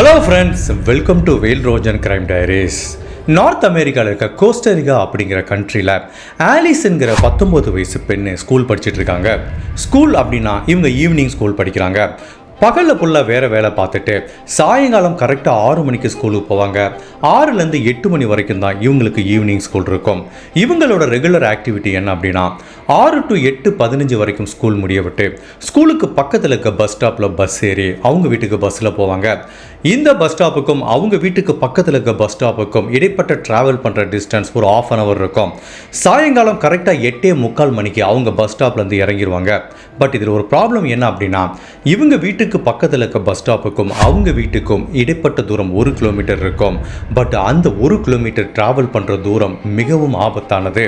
Hello friends welcome to வெயில் Rojan crime diaries north அமெரிக்காவில் இருக்க கோஸ்டரிகா அப்படிங்கிற கண்ட்ரியில் ஆலிஸ்ங்கிற பத்தொம்பது வயசு பெண்ணு ஸ்கூல் படிச்சுட்டு இருக்காங்க. ஸ்கூல் அப்படின்னா இவங்க ஈவினிங் ஸ்கூல் படிக்கிறாங்க. பகலில் ஃபுல்லாக வேறு வேலை பார்த்துட்டு சாயங்காலம் கரெக்டாக ஆறு மணிக்கு ஸ்கூலுக்கு போவாங்க. ஆறுலேருந்து எட்டு மணி வரைக்கும் தான் இவங்களுக்கு ஈவினிங் ஸ்கூல் இருக்கும். இவங்களோட ரெகுலர் ஆக்டிவிட்டி என்ன அப்படின்னா ஆறு டு எட்டு பதினஞ்சு வரைக்கும் ஸ்கூல் முடிய விட்டு ஸ்கூலுக்கு பக்கத்தில் இருக்க பஸ் ஸ்டாப்பில் பஸ் ஏறி அவங்க வீட்டுக்கு பஸ்ஸில் போவாங்க. இந்த பஸ் ஸ்டாப்புக்கும் அவங்க வீட்டுக்கு பக்கத்தில் இருக்க பஸ் ஸ்டாப்புக்கும் இடைப்பட்ட ட்ராவல் பண்ணுற டிஸ்டன்ஸ் ஒரு ஆஃப் அன் அவர் இருக்கும். சாயங்காலம் கரெக்டாக எட்டே முக்கால் மணிக்கு அவங்க பஸ் ஸ்டாப்லேருந்து இறங்கிடுவாங்க பட் இதில் ஒரு ப்ராப்ளம் என்ன அப்படின்னா இவங்க வீட்டுக்கு பக்கத்தில் இருக்க பஸ் ஸ்டாப்புக்கும் அவங்க வீட்டுக்கும் இடைப்பட்ட தூரம் ஒரு கிலோமீட்டர் இருக்கும். பட் அந்த ஒரு கிலோமீட்டர் ட்ராவல் பண்ணுற தூரம் மிகவும் ஆபத்தானது.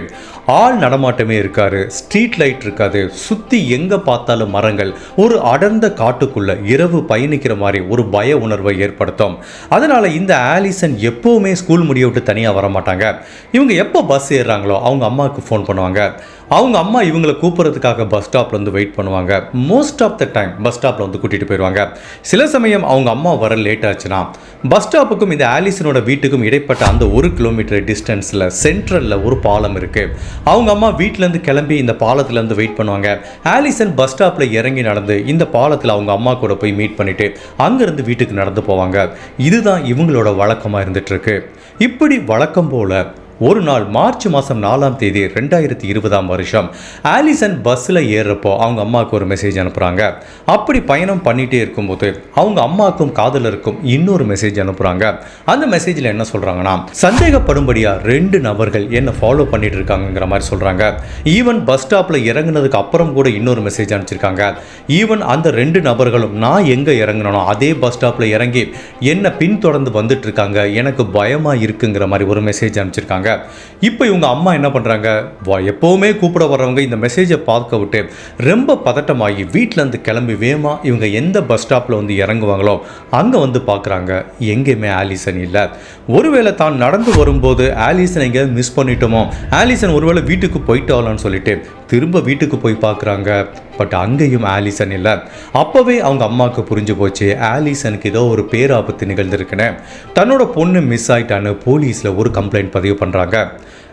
ஆள் நடமாட்டமே இருக்காரு ஸ்ட்ரீட் லைட் இருக்காது சுற்றி எங்கே பார்த்தாலும் மரங்கள் ஒரு அடர்ந்த காட்டுக்குள்ளே இரவு பயணிக்கிற மாதிரி ஒரு பய உணர்வை ஏற்படுத்தும். அதனால் இந்த ஆலிசன் எப்போவுமே ஸ்கூல் முடிய விட்டு தனியாக வர மாட்டாங்க இவங்க எப்போ பஸ் ஏறுறாங்களோ அவங்க அம்மாவுக்கு ஃபோன் பண்ணுவாங்க. அவங்க அம்மா இவங்களை கூப்பிட்றதுக்காக பஸ் ஸ்டாப்பில் வந்து வெயிட் பண்ணுவாங்க. Most of the time bus ஸ்டாப்பில் வந்து கூட்டிகிட்டு போயிடுவாங்க சில சமயம் அவங்க அம்மா வர லேட் ஆச்சுன்னா பஸ் ஸ்டாப்புக்கும் இந்த ஆலிசனோட வீட்டுக்கும் இடைப்பட்ட அந்த ஒரு கிலோமீட்டர் டிஸ்டன்ஸில் சென்ட்ரலில் ஒரு பாலம் இருக்குது அவங்க அம்மா வீட்டிலேருந்து கிளம்பி இந்த பாலத்துலேருந்து வெயிட் பண்ணுவாங்க. ஆலிசன் பஸ் ஸ்டாப்பில் இறங்கி நடந்து இந்த பாலத்தில் அவங்க அம்மா கூட போய் மீட் பண்ணிவிட்டு அங்கேருந்து வீட்டுக்கு நடந்து போவாங்க. இதுதான் இவங்களோட வழக்கமாக இருந்துகிட்ருக்கு இப்படி வழக்கம் போல் ஒரு நாள் மார்ச் மாதம் நாலாம் தேதி ரெண்டாயிரத்தி இருபதாம் வருஷம் ஆலிசன் பஸ்ஸில் ஏறுறப்போ அவங்க அம்மாவுக்கு ஒரு மெசேஜ் அனுப்புகிறாங்க அப்படி பயணம் பண்ணிகிட்டே இருக்கும்போது அவங்க அம்மாவுக்கும் காதலருக்கும் இன்னொரு மெசேஜ் அனுப்புகிறாங்க அந்த மெசேஜில் என்ன சொல்கிறாங்கன்னா சந்தேகப்படும்படியாக ரெண்டு நபர்கள் என்னை ஃபாலோ பண்ணிட்டு இருக்காங்கங்கிற மாதிரி சொல்கிறாங்க ஈவன் பஸ் ஸ்டாப்பில் இறங்குனதுக்கு அப்புறம் கூட இன்னொரு மெசேஜ் அனுப்பிச்சிருக்காங்க. ஈவன் அந்த ரெண்டு நபர்களும் நான் எங்கே இறங்கினோ அதே பஸ் ஸ்டாப்பில் இறங்கி என்னை பின்தொடர்ந்து வந்துட்டு இருக்காங்க எனக்கு பயமாக இருக்குங்கிற மாதிரி ஒரு மெசேஜ் அனுப்பிச்சிருக்காங்க. இப்போ இவங்க அம்மா என்ன பண்ணுறாங்க எப்போவுமே கூப்பிட வர்றவங்க இந்த மெசேஜை பார்க்க விட்டு ரொம்ப பதட்டமாகி வீட்டிலேருந்து கிளம்பி வேமா இவங்க எந்த பஸ் ஸ்டாப்பில் வந்து இறங்குவாங்களோ அங்கே வந்து பார்க்குறாங்க எங்கேயுமே ஆலிசன் இல்லை. ஒருவேளை தான் நடந்து வரும்போது ஆலிசன் எங்கேயாவது மிஸ் பண்ணிட்டோமோ? ஆலிசன் ஒருவேளை வீட்டுக்கு போயிட்டாலான்னு சொல்லிட்டு திரும்ப வீட்டுக்கு போய் பார்க்குறாங்க. பட் அங்கேயும் ஆலிசன் இல்லை. அப்போவே அவங்க அம்மாவுக்கு புரிஞ்சு போச்சு. ஆலிசனுக்கு ஏதோ ஒரு பேராபத்து நிகழ்ந்திருக்குன்னு. தன்னோட பொண்ணு மிஸ் ஆயிட்டான்னு போலீஸில் ஒரு கம்ப்ளைண்ட் பதிவு பண்ணுறாங்க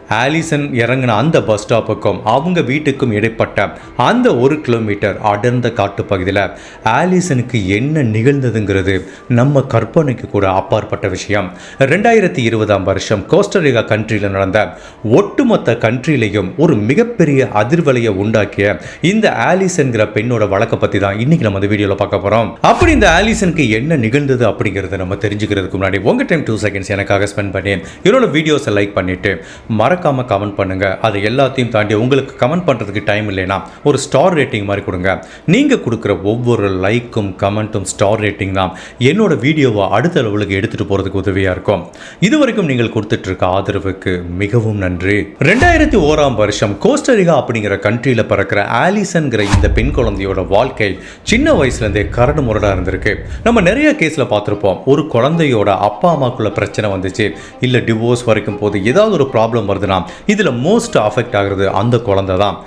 ஆலிசன் இறங்கின அந்த பஸ் ஸ்டாப்புக்கும் அவங்க வீட்டுக்கும் இடைப்பட்ட அந்த ஒரு கிலோமீட்டர் அடர்ந்த காட்டுப்பகுதியில் ஆலிசனுக்கு என்ன நிகழ்ந்ததுங்கிறது நம்ம கற்பனைக்கு கூட அப்பாற்பட்ட விஷயம். ரெண்டாயிரத்தி இருபதாம் வருஷம் கோஸ்டரிகா கண்ட்ரியில் நடந்த ஒட்டுமொத்த கண்ட்ரிலையும் ஒரு மிகப்பெரிய அதிர்வலையை உண்டாக்கிய இந்த ஆலிசன்கிற பெண்ணோட வழக்கை பற்றி தான் இன்னைக்கு நம்ம அந்த வீடியோவில் பார்க்க போகிறோம் அப்படி இந்த ஆலிசனுக்கு என்ன நிகழ்ந்தது அப்படிங்கிறத நம்ம தெரிஞ்சுக்கிறதுக்கு முன்னாடி உங்கள் டைம் டூ செகண்ட்ஸ் எனக்காக ஸ்பெண்ட் பண்ணி என்னோட வீடியோஸை லைக் பண்ணிவிட்டு மறக்க மறக்காமல் கமெண்ட் பண்ணுங்க. அது எல்லாத்தையும் தாண்டி உங்களுக்கு கமெண்ட் பண்ணுறதுக்கு டைம் இல்லைனா ஒரு ஸ்டார் ரேட்டிங் மாதிரி கொடுங்க. நீங்கள் கொடுக்குற ஒவ்வொரு லைக்கும் கமெண்ட்டும் ஸ்டார் ரேட்டிங் தான் என்னோட வீடியோவை அடுத்த லெவலுக்கு எடுத்துகிட்டு போகிறதுக்கு உதவியாக இருக்கும். இது வரைக்கும் நீங்கள் கொடுத்துட்ருக்க ஆதரவுக்கு மிகவும் நன்றி. ரெண்டாயிரத்தி ஓராம் வருஷம் கோஸ்டரிகா அப்படிங்கிற கண்ட்ரியில் பிறக்கிற ஆலிசன்கிற இந்த பெண் குழந்தையோட வாழ்க்கை சின்ன வயசுலேருந்தே கரடு முரடாக இருந்திருக்கு. நம்ம நிறைய கேஸில் பார்த்துருப்போம். ஒரு குழந்தையோட அப்பா அம்மாக்குள்ள பிரச்சனை வந்துச்சு. இல்லை டிவோர்ஸ் வரைக்கும் போது ஏதாவது ஒரு ப்ராப்ளம் வருதுன்னா இதில் மோஸ்ட் அஃபெக்ட் ஆகுறது அந்த குழந்தை தான்.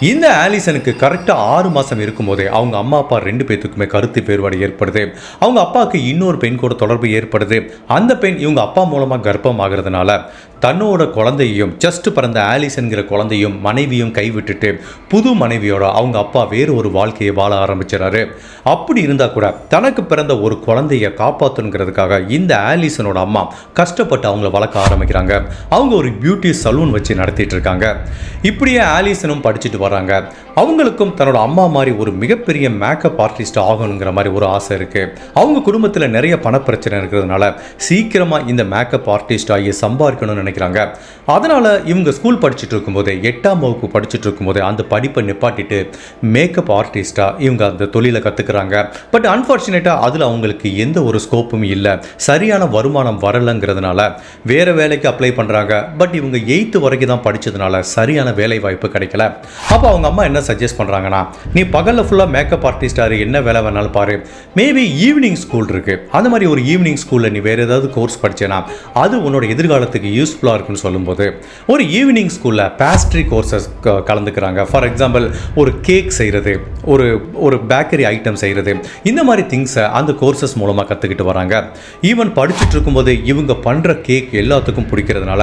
இந்த ஆலிசனுக்கு கரெக்டாக ஆறு மாதம் இருக்கும்போதே அவங்க அம்மா அப்பா ரெண்டு பேத்துக்குமே கருத்து வேறுபாடு ஏற்படுது. அவங்க அப்பாவுக்கு இன்னொரு பெண் கூட தொடர்பு ஏற்படுது. அந்த பெண் இவங்க அப்பா மூலமாக கர்ப்பம் ஆகிறதுனால தன்னோட குழந்தையும் ஜஸ்ட் பிறந்த ஆலிசன்கிற குழந்தையும் மனைவியும் கைவிட்டுட்டு புது மனைவியோட அவங்க அப்பா வேறு ஒரு வாழ்க்கையை வாழ ஆரம்பிச்சிடறாரு. அப்படி இருந்தால் கூட தனக்கு பிறந்த ஒரு குழந்தையை காப்பாற்றணுங்கிறதுக்காக இந்த ஆலிசனோட அம்மா கஷ்டப்பட்டு அவங்கள வளர்க்க ஆரம்பிக்கிறாங்க. அவங்க ஒரு பியூட்டி சலூன் வச்சு நடத்திட்டு இருக்காங்க. இப்படியே ஆலிசனும் படிச்சுட்டு வராங்க அவங்களுக்கும் தன்னோட அம்மா மாதிரி ஒரு மிகப்பெரிய மேக்கப் ஆர்டிஸ்ட் ஆகணுங்கிற மாதிரி ஒரு ஆசை இருக்கு. அவங்க குடும்பத்தில் நிறைய பணப்பிரச்சனை இருக்கிறதுனால சீக்கிரமாக இந்த மேக்கப் ஆர்டிஸ்ட் ஆகி சம்பாதிக்கணும்னு நினைக்கிறாங்க. அதனால இவங்க ஸ்கூல் படிச்சுட்டு இருக்கும்போதே எட்டாம் வகுப்பு படிச்சுட்டு இருக்கும்போதே அந்த படிப்பை நிப்பாட்டிட்டு மேக்கப் ஆர்டிஸ்ட்டாக இவங்க அந்த தொழிலை கற்றுக்குறாங்க பட் அன்ஃபார்ச்சுனேட்டாக அதில் அவங்களுக்கு எந்த ஒரு ஸ்கோப்பும் இல்லை. சரியான வருமானம் வரலைங்கிறதுனால வேற வேலைக்கு அப்ளை பண்ணுறாங்க பட் இவங்க எயித்து வரைக்கும் தான் படித்ததுனால சரியான வேலை வாய்ப்பு கிடைக்கல. அப்போ அவங்க அம்மா என்ன சஜஸ்ட் பண்ணுறாங்கன்னா நீ பகலில் ஃபுல்லாக மேக்கப் ஆர்டிஸ்டாரு என்ன வேலை வேணாலும் பாரு. மேபி ஈவினிங் ஸ்கூல் இருக்குது அந்த மாதிரி ஒரு ஈவினிங் ஸ்கூலில் நீ வேறு ஏதாவது கோர்ஸ் படித்தேன்னா அது உன்னோட எதிர்காலத்துக்கு யூஸ்ஃபுல் யூஸ்ஃபுல்லாக இருக்குன்னு சொல்லும்போது ஒரு ஈவினிங் ஸ்கூலில் பேஸ்ட்ரி கோர்சஸ் கலந்துக்கிறாங்க. ஃபார் எக்ஸாம்பிள் ஒரு கேக் செய்கிறது ஒரு ஒரு பேக்கரி ஐட்டம் செய்கிறது இந்த மாதிரி திங்ஸை அந்த கோர்சஸ் மூலமாக கற்றுக்கிட்டு வராங்க. ஈவன் படிச்சுட்டு இருக்கும்போது இவங்க பண்ணுற கேக் எல்லாத்துக்கும் பிடிக்கிறதுனால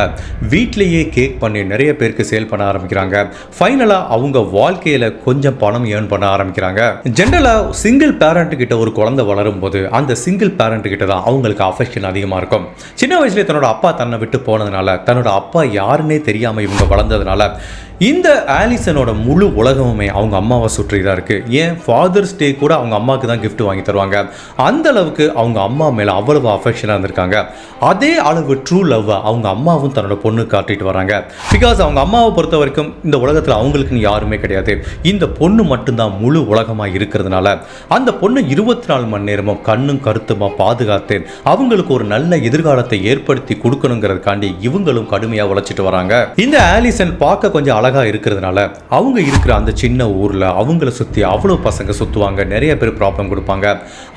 வீட்டிலேயே கேக் பண்ணி நிறைய பேருக்கு சேல் பண்ண ஆரம்பிக்கிறாங்க. ஃபைனலாக அவங்க வாழ்க்கையில் கொஞ்சம் பணம் ஏர்ன் பண்ண ஆரம்பிக்கிறாங்க. ஜென்ரலாக சிங்கிள் பேரண்ட் கிட்ட ஒரு குழந்தை வளரும் போது அந்த சிங்கிள் பேரண்ட் கிட்ட தான் அவங்களுக்கு அஃபெக்ஷன் அதிகமாக இருக்கும். சின்ன வயசுலேயே தன்னோட அப்பா தன்னை விட்டு போனதுனால வளர்ந்ததுனால தன்னோட அப்பா யாருன்னே தெரியாமல் இவங்க வளர்ந்ததுனால இந்த ஆலிசனோட முழு உலகமுமே அவங்க அம்மாவை சுற்றி தான் இருக்குது ஏன்? ஃபாதர்ஸ் டே கூட அவங்க அம்மாவுக்கு தான் கிஃப்ட் வாங்கி தருவாங்க. அந்த அளவுக்கு அவங்க அம்மா மேலே அவ்வளவு அஃபெக்ஷனாக இருந்திருக்காங்க. அதே அளவு ட்ரூ லவ்வை அவங்க அம்மாவும் தன்னோட பொண்ணு காட்டிட்டு வராங்க. பிகாஸ் அவங்க அம்மாவை பொறுத்த வரைக்கும் இந்த உலகத்தில் அவங்களுக்குன்னு யாருமே கிடையாது. இந்த பொண்ணு மட்டும்தான் முழு உலகமாக இருக்கிறதுனால அந்த பொண்ணு இருபத்தி நாலு மணி நேரமும் கண்ணும் கருத்துமாக பாதுகாத்து அவங்களுக்கு ஒரு நல்ல எதிர்காலத்தை ஏற்படுத்தி கொடுக்கணுங்கிறதுக்காண்டி இவ இவங்களும் கடுமையாக உழைச்சிட்டு வராங்க. இந்த ஆலிசன் பார்க்க கொஞ்சம் அழகா இருக்கிறதுனால அவங்க இருக்கிற அந்த சின்ன ஊர்ல அவங்கள சுத்தி அவ்வளோ பசங்க சுத்துவாங்க நிறைய பேர் ப்ராப்ளம் கொடுப்பாங்க.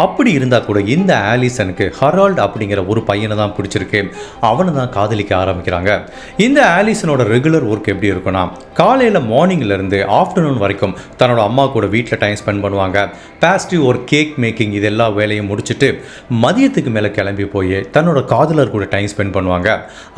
அப்படி இருந்தா கூட இந்த ஆலிசனுக்கு ஹரால்ட் அப்படிங்கிற ஒரு பையனை தான் பிடிச்சிருக்கு. அவனை தான் காதலிக்க ஆரம்பிக்கிறாங்க. இந்த ஆலிசனோட ரெகுலர் ஒர்க் எப்படி இருக்கும்னா காலையில் மார்னிங்ல இருந்து ஆஃப்டர்நூன் வரைக்கும் தன்னோட அம்மா கூட வீட்டில் டைம் ஸ்பெண்ட் பண்ணுவாங்க. பேஸ்ட்ரி ஒரு கேக் மேக்கிங் இது எல்லா வேலையும் முடிச்சுட்டு மதியத்துக்கு மேலே கிளம்பி போய் தன்னோட காதலர் கூட டைம் ஸ்பெண்ட் பண்ணுவாங்க.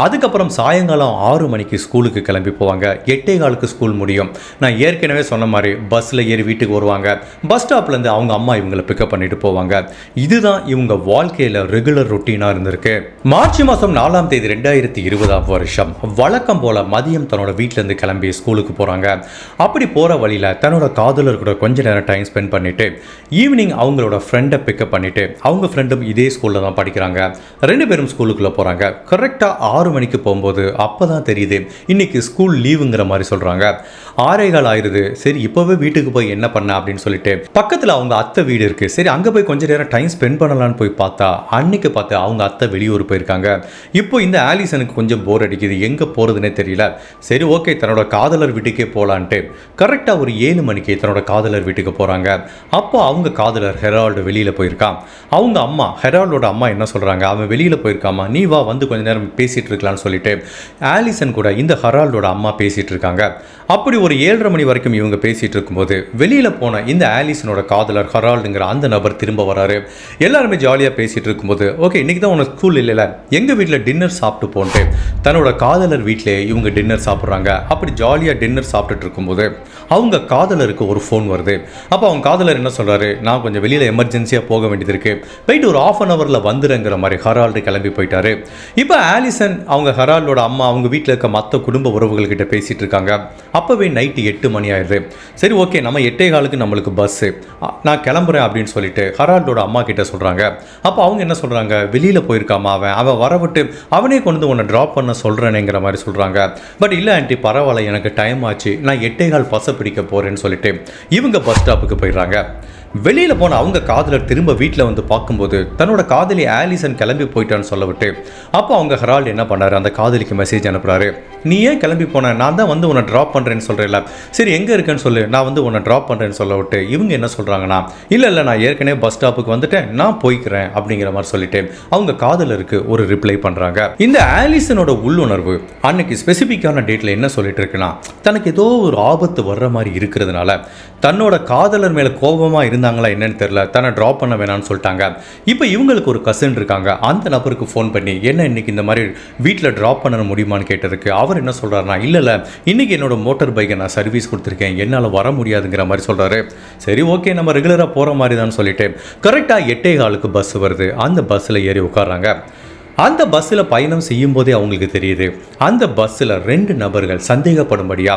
அதுக்கப்புறம் சாயங்காலம் ஆறு மணிக்கு ஸ்கூலுக்கு கிளம்பி போவாங்க. எட்டே காலுக்கு ஸ்கூல் முடியும். நான் ஏற்கனவே சொன்ன மாதிரி பஸ்ஸில் ஏறி வீட்டுக்கு வருவாங்க. பஸ் ஸ்டாப்லேருந்து அவங்க அம்மா இவங்களை பிக்கப் பண்ணிட்டு போவாங்க. இதுதான் இவங்க வாழ்க்கையில் ரெகுலர் ரொட்டீனாக இருந்திருக்கு. மார்ச் மாதம் நாலாம் தேதி ரெண்டாயிரத்தி இருபதாம் வருஷம். வழக்கம் போல மதியம் தன்னோட வீட்டிலேருந்து கிளம்பி ஸ்கூலுக்கு போகிறாங்க அப்படி போகிற வழியில் தன்னோட காதலர் கூட கொஞ்ச நேரம் டைம் ஸ்பெண்ட் பண்ணிட்டு ஈவினிங் அவங்களோட ஃப்ரெண்டை பிக்கப் பண்ணிட்டு அவங்க ஃப்ரெண்டும் இதே ஸ்கூலில் தான் படிக்கிறாங்க. ரெண்டு பேரும் ஸ்கூலுக்குள்ளே போகிறாங்க கரெக்டாக ஆறு மணிக்கு போகும்போது அப்போ தான் தெரியுது இன்னைக்கு ஸ்கூல் லீவுங்கிற மாதிரி சொல்கிறாங்க ஆறே கால் ஆயிடுது சரி இப்போவே வீட்டுக்கு போய் என்ன பண்ண அப்படின்னு சொல்லிட்டு பக்கத்தில் அவங்க அத்தை வீடு இருக்குது சரி அங்கே போய் கொஞ்ச நேரம் டைம் ஸ்பெண்ட் பண்ணலான்னு போய் பார்த்தா அன்னைக்கு பார்த்து அவங்க அத்தை வெளியூர் போயிருக்காங்க. இப்போ இந்த ஆலிசனுக்கு கொஞ்சம் போர் அடிக்குது. எங்கே போகிறதுனே தெரியல. சரி ஓகே தன்னோட காதலர் வீட்டுக்கே போகலான்ட்டு கரெக்டாக ஒரு ஏழு மணிக்கு தன்னோட காதலர் வீட்டுக்கு போகிறாங்க அப்போ அவங்க காதலர் ஹெரால்டு வெளியில் போயிருக்கான். அவங்க அம்மா ஹெரால்டோட அம்மா என்ன சொல்கிறாங்க அவன் வெளியில் போயிருக்காமா? நீ வா வந்து கொஞ்ச நேரம் பேசிகிட்டு இருக்கலாம்னு சொல்லிட்டு ஆலிசன் கூட இந்த ஹரால்டோட அம்மா பேசிகிட்டு இருக்காங்க. அப்படி ஒரு ஏழரை மணி வரைக்கும் இவங்க பேசிகிட்டு இருக்கும்போது வெளியில் போன இந்த ஆலிசனோட காதலர் ஹரால்டுங்கிற அந்த நபர் திரும்ப வராரு. எல்லாருமே ஜாலியாக பேசிகிட்டு இருக்கும்போது ஓகே இன்னைக்கு தான் உனக்கு ஸ்கூல் இல்லைல்ல எங்கள் வீட்டில் டின்னர் சாப்பிட்டு போன்ட்டு தன்னோட காதலர் வீட்டிலே இவங்க டின்னர் சாப்பிட்றாங்க. அப்படி ஜாலியாக டின்னர் சாப்பிட்டுட்டு இருக்கும்போது அவங்க காதலருக்கு ஒரு ஃபோன் வருது. அப்போ அவங்க காதலர் என்ன சொல்கிறாரு நான் கொஞ்சம் வெளியில் எமர்ஜென்சியாக போக வேண்டியது இருக்குது போயிட்டு ஒரு ஆஃப் அன் ஹவரில் வந்துடுங்கிற மாதிரி ஹரால்டு கிளம்பி போயிட்டாரு. இப்போ ஆலிசன் அவங்க ஹரால்டோட அம்மா அவங்க வீட்டில் இருக்க மற்ற குடும்ப உறவுகள்கிட்ட பேசிகிட்டு இருக்காங்க. அப்போவே நைட்டு எட்டு மணி ஆயிடுது. சரி ஓகே நம்ம எட்டே காலுக்கு நம்மளுக்கு பஸ்ஸு நான் கிளம்புறேன் அப்படின்னு சொல்லிட்டு ஹரால்டோட அம்மா கிட்ட சொல்கிறாங்க அப்போ அவங்க என்ன சொல்கிறாங்க வெளியில் போயிருக்காமா அவன்? அவன் வர விட்டு அவனே கொண்டு வந்து உன்னை ட்ராப் பண்ண சொல்கிறேனேங்கிற மாதிரி சொல்கிறாங்க பட் இல்லை ஆண்டி பரவாயில்ல எனக்கு டைம் ஆச்சு. நான் எட்டே கால் பஸ்ஸை பிடிக்க போகிறேன்னு சொல்லிட்டு இவங்க பஸ் ஸ்டாப்புக்கு போயிடுறாங்க. வெளியில் போன அவங்க காதலர் திரும்ப வீட்டில் வந்து பார்க்கும்போது தன்னோட காதலி ஆலிசன் கிளம்பி போயிட்டான்னு சொல்ல விட்டு அப்போ அவங்க ஹரால் என்ன பண்ணாரு? அந்த காதலிக்கு மெசேஜ் அனுப்புகிறாரு நீ ஏன் கிளம்பி போன? நான் தான் வந்து உன்னை ட்ராப் பண்ணுறேன்னு சொல்கிறேன்ல சரி எங்கே இருக்கேன்னு சொல்லு. நான் வந்து உன்னை ட்ராப் பண்ணுறேன்னு சொல்ல விட்டு இவங்க என்ன சொல்கிறாங்கன்னா இல்லை இல்லை நான் ஏற்கனவே பஸ் ஸ்டாப்புக்கு வந்துட்டேன். நான் போய்க்கிறேன். அப்படிங்கிற மாதிரி சொல்லிட்டு அவங்க காதலருக்கு ஒரு ரிப்ளை பண்ணுறாங்க இந்த ஆலிசனோட உள்ளுணர்வு அன்னைக்கு ஸ்பெசிஃபிக்கான டேட்டில் என்ன சொல்லிட்டு இருக்குன்னா தனக்கு ஏதோ ஒரு ஆபத்து வர்ற மாதிரி இருக்கிறதுனால தன்னோட காதலர் மேலே கோபமாக இருந்தாங்களா என்னன்னு தெரில தன்னை ட்ராப் பண்ண வேணாம்னு சொல்லிட்டாங்க. இப்போ இவங்களுக்கு ஒரு கசின் இருக்காங்க. அந்த நபருக்கு ஃபோன் பண்ணி என்ன இன்னைக்கு இந்த மாதிரி வீட்டில் ட்ராப் பண்ண முடியுமான்னு கேட்டதுக்கு அவர் என்ன சொல்கிறாருனா இல்லை இல்லை இன்னைக்கு என்னோட மோட்டார் பைக்கை நான் சர்வீஸ் கொடுத்துருக்கேன். என்னால் வர முடியாதுங்கிற மாதிரி சொல்கிறாரு சரி ஓகே நம்ம ரெகுலராக போகிற மாதிரி தான் சொல்லிட்டு கரெக்டாக எட்டே காலுக்கு பஸ் வருது. அந்த பஸ்ஸில் ஏறி உட்கார்றாங்க. அந்த பஸ்ஸில் பயணம் செய்யும் போதே அவங்களுக்கு தெரியுது. அந்த பஸ்ஸில் ரெண்டு நபர்கள் சந்தேகப்படும்படியா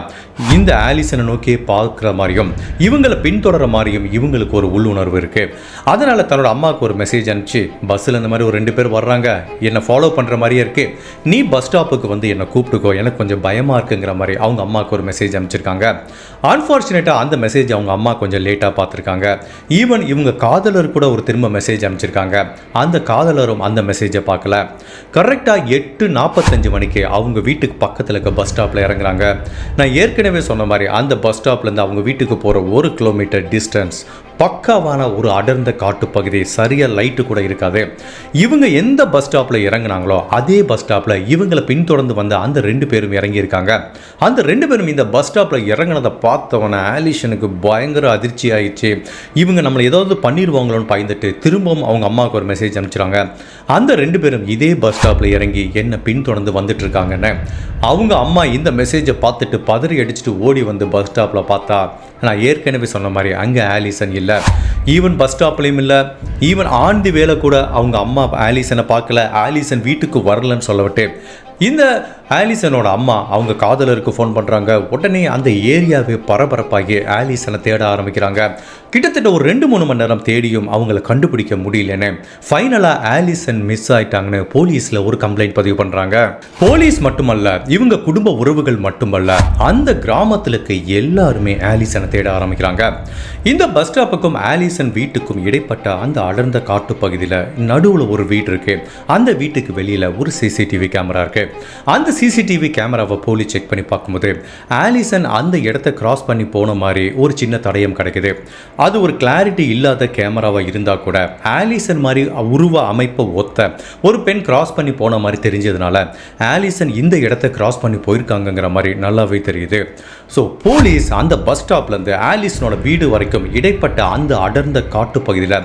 இந்த ஆலிசனை நோக்கி பார்க்குற மாதிரியும் இவங்களை பின்தொடர மாதிரியும் இவங்களுக்கு ஒரு உள்ளுணர்வு இருக்குது அதனால் தன்னோட அம்மாவுக்கு ஒரு மெசேஜ் அனுப்பிச்சு பஸ்ஸில் இந்த மாதிரி ஒரு ரெண்டு பேர் வர்றாங்க. என்னை ஃபாலோ பண்ணுற மாதிரியே இருக்குது நீ பஸ் ஸ்டாப்புக்கு வந்து என்னை கூப்பிட்டுக்கோ. எனக்கு கொஞ்சம் பயமாக இருக்குங்கிற மாதிரி அவங்க அம்மாவுக்கு ஒரு மெசேஜ் அனுப்பிச்சிருக்காங்க. அன்ஃபார்ச்சுனேட்டாக அந்த மெசேஜ் அவங்க அம்மா கொஞ்சம் லேட்டாக பார்த்துருக்காங்க. ஈவன் இவங்க காதலர் கூட ஒரு திரும்ப மெசேஜ் அனுப்பிச்சிருக்காங்க. அந்த காதலரும் அந்த மெசேஜை பார்க்கல. கரெக்டாக எட்டு நாற்பத்தஞ்சு மணிக்கு அவங்க வீட்டுக்கு பக்கத்தில் இருக்க பஸ் ஸ்டாப்பில் இறங்குறாங்க. நான் ஏற்கனவே சொன்ன மாதிரி அந்த பஸ் ஸ்டாப்லேருந்து அவங்க வீட்டுக்கு போகிற ஒரு கிலோமீட்டர் டிஸ்டன்ஸ் பக்காவான ஒரு அடர்ந்த காட்டுப்பகுதி சரியாக லைட்டு கூட இருக்காது. இவங்க எந்த பஸ் ஸ்டாப்பில் இறங்குனாங்களோ அதே பஸ் ஸ்டாப்பில் இவங்களை பின்தொடர்ந்து வந்த அந்த ரெண்டு பேரும் இறங்கியிருக்காங்க. அந்த ரெண்டு பேரும் இந்த பஸ் ஸ்டாப்பில் இறங்குனதை பார்த்தவன ஆலிஷனுக்கு பயங்கர அதிர்ச்சி ஆயிடுச்சு. இவங்க நம்மளை ஏதாவது பண்ணிடுவாங்களோன்னு பயந்துட்டு திரும்பவும் அவங்க அம்மாவுக்கு ஒரு மெசேஜ் அனுப்பிச்சிட்டாங்க. அந்த ரெண்டு பேரும் இதே பஸ் ஸ்டாப்பில் இறங்கி என்ன பின்தொடர்ந்து வந்துட்டு இருக்காங்கன்னு. அவங்க அம்மா இந்த மெசேஜை பார்த்துட்டு பதறி அடிச்சுட்டு ஓடி வந்து பஸ் ஸ்டாப்பில் பார்த்தா நான் ஏற்கனவே சொன்ன மாதிரி அங்கே ஆலிசன் இல்லை. ஈவன் பஸ் ஸ்டாப்லேயும் இல்லை. ஈவன் ஆண்டி வேலை கூட அவங்க அம்மா ஆலிசனை பார்க்கல. ஆலிசன் வீட்டுக்கு வரலன்னு சொல்லவிட்டு. இந்த ஆலிசனோட அம்மா அவங்க காதலருக்கு ஃபோன் பண்ணுறாங்க உடனே அந்த ஏரியாவே பரபரப்பாகி ஆலிசனை தேட ஆரம்பிக்கிறாங்க. கிட்டத்தட்ட ஒரு ரெண்டு மூணு மணி நேரம் தேடியும் அவங்கள கண்டுபிடிக்க முடியலன்னு ஃபைனலாக ஆலிசன் மிஸ் ஆயிட்டாங்கன்னு போலீஸில் ஒரு கம்ப்ளைண்ட் பதிவு பண்ணுறாங்க போலீஸ் மட்டுமல்ல இவங்க குடும்ப உறவுகள் மட்டுமல்ல அந்த கிராமத்தில் இருக்க எல்லாருமே ஆலிசனை தேட ஆரம்பிக்கிறாங்க. இந்த பஸ் ஸ்டாப்புக்கும் ஆலிசன் வீட்டுக்கும் இடைப்பட்ட அந்த அடர்ந்த காட்டு பகுதியில் நடுவில் ஒரு வீடு இருக்கு. அந்த வீட்டுக்கு வெளியில் ஒரு சிசிடிவி கேமரா இருக்கு. அந்த சிசிடிவி கேமராவை போலீஸ் செக் பண்ணி பார்க்கும்போது ஆலிசன் அந்த இடத்த கிராஸ் பண்ணி போன மாதிரி ஒரு சின்ன தடயம் கிடைக்குது. அது ஒரு கிளாரிட்டி இல்லாத கேமராவாக இருந்தால் கூட ஆலிசன் மாதிரி உருவ அமைப்பை ஒத்த ஒரு பெண் கிராஸ் பண்ணி போன மாதிரி தெரிஞ்சதுனால ஆலிசன் இந்த இடத்த கிராஸ் பண்ணி போயிருக்காங்கங்கிற மாதிரி நல்லாவே தெரியுது. ஸோ போலீஸ் அந்த பஸ் ஸ்டாப்லேருந்து ஆலிசனோட வீடு வரைக்கும் இடைப்பட்ட அந்த அடர்ந்த காட்டு பகுதியில்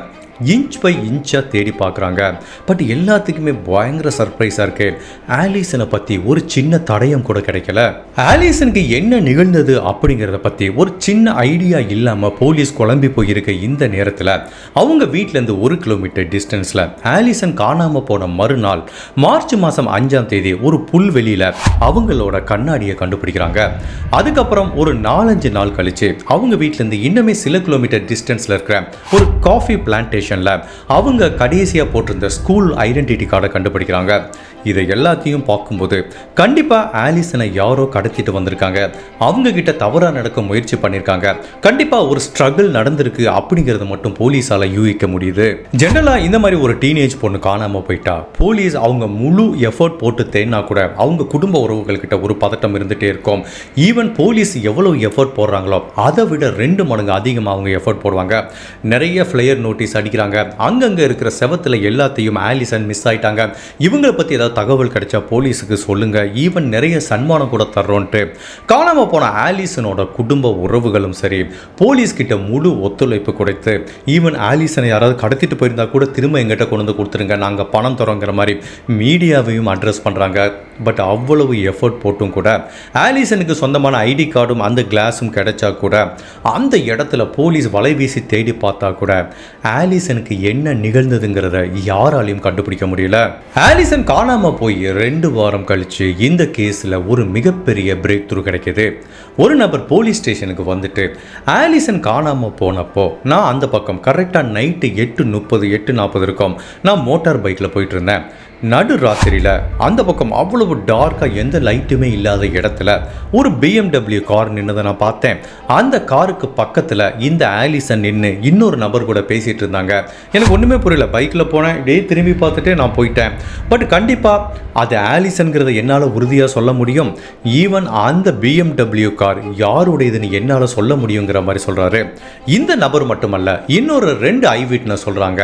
இன்ச் பை இன்ச்சாக தேடி பார்க்குறாங்க. பட் எல்லாத்துக்குமே பயங்கர சர்ப்ரைஸாக இருக்கு. ஆலிசனை பற்றி ஒரு சின்ன தடயம் கூட கிடைக்கல. ஆலிசனுக்கு என்ன நிகழ்ந்தது அப்படிங்கிறத பற்றி ஒரு சின்ன ஐடியா இல்லாமல் போலீஸ் குழம்பி போயிருக்க இந்த நேரத்தில். அவங்க வீட்டிலேருந்து ஒரு கிலோமீட்டர் டிஸ்டன்ஸில் ஆலிசன் காணாமல் போன மறுநாள் மார்ச் மாதம் அஞ்சாம் தேதி ஒரு புல்வெளியில் அவங்களோட கண்ணாடியை கண்டுபிடிக்கிறாங்க. அதுக்கப்புறம் ஒரு நாலஞ்சு நாள் கழித்து அவங்க வீட்டிலேருந்து இன்னுமே சில கிலோமீட்டர் டிஸ்டன்ஸில் இருக்கிற ஒரு காஃபி பிளான்டேஷன் ஸ்டேஷனில் அவங்க கடைசியாக போட்டிருந்த ஸ்கூல் ஐடென்டிட்டி கார்டை கண்டுபிடிக்கிறாங்க. இதை எல்லாத்தையும் பார்க்கும்போது கண்டிப்பாக ஆலிசனை யாரோ கடத்திட்டு வந்திருக்காங்க. அவங்க கிட்ட தவறாக நடக்க முயற்சி பண்ணியிருக்காங்க கண்டிப்பாக ஒரு ஸ்ட்ரகிள் நடந்திருக்கு அப்படிங்கிறத மட்டும் போலீஸால் யூகிக்க முடியுது. ஜென்ரலாக இந்த மாதிரி ஒரு டீனேஜ் பொண்ணு காணாமல் போயிட்டா போலீஸ் அவங்க முழு எஃபர்ட் போட்டு தேனா கூட அவங்க குடும்ப உறவுகள்கிட்ட ஒரு பதட்டம் இருந்துகிட்டே இருக்கும். ஈவன் போலீஸ் எவ்வளோ எஃபர்ட் போடுறாங்களோ அதை விட ரெண்டு மடங்கு அதிகமாக அவங்க எஃபர்ட் போடுவாங்க. நிறைய ஃப்ளையர் நோட்டீஸ் அடிக்கிறாங்க. அங்கங்கே இருக்கிற செவத்தில் எல்லாத்தையும் ஆலிசன் மிஸ் ஆயிட்டாங்க. இவங்களை பற்றி ஏதாவது தகவல் கிடைச்சா போலீஸுக்கு சொல்லுங்கள் ஈவன் நிறைய சன்மானம் கூட தர்றோன்ட்டு. காணாமல் போன ஆலிசனோட குடும்ப உறவுகளும் சரி போலீஸ்கிட்ட முழு ஒத்துழைப்பு கொடுத்து ஈவன் ஆலிசனை யாராவது கடத்திட்டு போயிருந்தா கூட திரும்ப எங்கிட்ட கொண்டு வந்து கொடுத்துருங்க. நாங்கள் பணம் தரோங்கிற மாதிரி மீடியாவையும் அட்ரஸ் பண்ணுறாங்க பட் அவ்வளவு எஃபர்ட் போட்டும் கூட ஆலிசனுக்கு சொந்தமான ஐடி கார்டும் அந்த கிளாஸும் கிடைச்சா கூட அந்த இடத்துல போலீஸ் வலை வீசி தேடி பார்த்தா கூட ஆலிசனுக்கு என்ன நிகழ்ந்ததுங்கிறத யாராலையும் கண்டுபிடிக்க முடியல. ஆலிசன் காணாமல் காணாமல் போய் ரெண்டு வாரம் கழிச்சு இந்த கேஸில் ஒரு மிகப்பெரிய பிரேக் த்ரூ கிடைக்கிது. ஒரு நபர் போலீஸ் ஸ்டேஷனுக்கு வந்துட்டு ஆலிசன் காணாம போனப்போ நான் அந்த பக்கம் கரெக்டாக நைட்டு எட்டு முப்பது எட்டு நாற்பது இருக்கும். நான் மோட்டார் பைக்கில் போயிட்டு இருந்தேன். நடு ராத்திரியில் அந்த பக்கம் அவ்வளவு டார்க்காக எந்த லைட்டுமே இல்லாத இடத்துல ஒரு பிஎம்டபிள்யூ கார் நின்னதை நான் பார்த்தேன். அந்த காருக்கு பக்கத்தில் இந்த ஆலிசன் நின்று இன்னொரு நபர் கூட பேசிகிட்டு இருந்தாங்க. எனக்கு ஒன்றுமே புரியல. பைக்கில் போனேன் இப்படியே திரும்பி பார்த்துட்டு நான் போயிட்டேன். பட் கண்டிப்பாக அது ஆலிசன்கிறத என்னால் உறுதியாக சொல்ல முடியும். ஈவன் அந்த பிஎம்டபிள்யூ கார் யாருடையதுன்னு என்னால் சொல்ல முடியுங்கிற மாதிரி சொல்கிறாரு இந்த நபர் மட்டுமல்ல இன்னொரு ரெண்டு ஐ விட்னஸ் சொல்கிறாங்க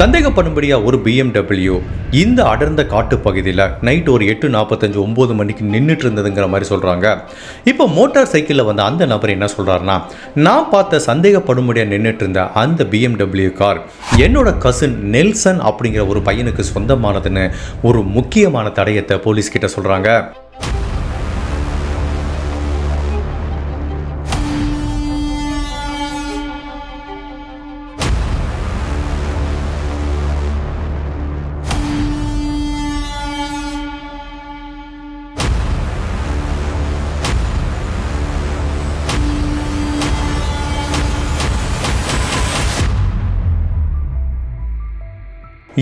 சந்தேகப்படும்படியாக ஒரு பிஎம்டபிள்யூ இந்த அடர்ந்த காட்டு பகுதியில் நைட் ஒரு எட்டு நாற்பத்தஞ்சு ஒம்பது மணிக்கு நின்றுட்டு இருந்ததுங்கிற மாதிரி சொல்கிறாங்க இப்போ மோட்டார் சைக்கிளில் வந்த அந்த நபர் என்ன சொல்கிறாருன்னா நான் பார்த்த சந்தேகப்படும்படியாக நின்றுட்டு இருந்த அந்த பிஎம்டபிள்யூ கார் என்னோட கசின் நெல்சன் அப்படிங்கிற ஒரு பையனுக்கு சொந்தமானதுன்னு ஒரு முக்கியமான தடயத்தை போலீஸ் கிட்ட சொல்கிறாங்க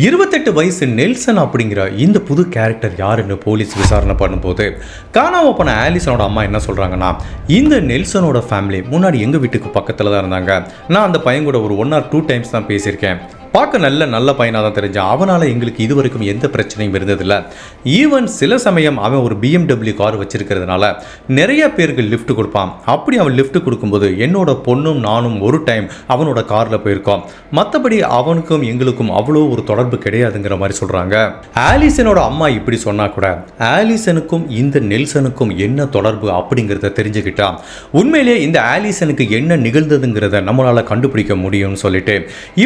இருபத்தெட்டு வயசு நெல்சன் அப்படிங்கிற இந்த புது கேரக்டர் யாருன்னு போலீஸ் விசாரணை பண்ணும்போது காணாமல் போன ஆலிசனோட அம்மா என்ன சொல்கிறாங்கன்னா இந்த நெல்சனோட ஃபேமிலி முன்னாடி எங்கள் வீட்டுக்கு பக்கத்தில் தான் இருந்தாங்க. நான் அந்த பையன் கூட ஒரு ஒன் ஆர் டூ டைம்ஸ் தான் பேசியிருக்கேன். பார்க்க நல்ல நல்ல பையனாக தான் தெரிஞ்சான். அவனால் எங்களுக்கு இது வரைக்கும் எந்த பிரச்சனையும் இருந்ததில்லை. ஈவன் சில சமயம் அவன் ஒரு பிஎம்டபிள்யூ கார் வச்சிருக்கிறதுனால நிறைய பேருக்கு லிஃப்ட் கொடுப்பான். அப்படி அவன் லிஃப்ட் கொடுக்கும்போது என்னோட பொண்ணும் நானும் ஒரு டைம் அவனோட காரில் போயிருக்கோம். மற்றபடி அவனுக்கும் எங்களுக்கும் அவ்வளோ ஒரு தொடர்பு கிடையாதுங்கிற மாதிரி சொல்கிறாங்க ஆலிசனோட அம்மா இப்படி சொன்னால் கூட ஆலிசனுக்கும் இந்த நெல்சனுக்கும் என்ன தொடர்பு அப்படிங்கிறத தெரிஞ்சுக்கிட்டா உண்மையிலேயே இந்த ஆலிசனுக்கு என்ன நிகழ்ந்ததுங்கிறத நம்மளால் கண்டுபிடிக்க முடியும்னு சொல்லிட்டு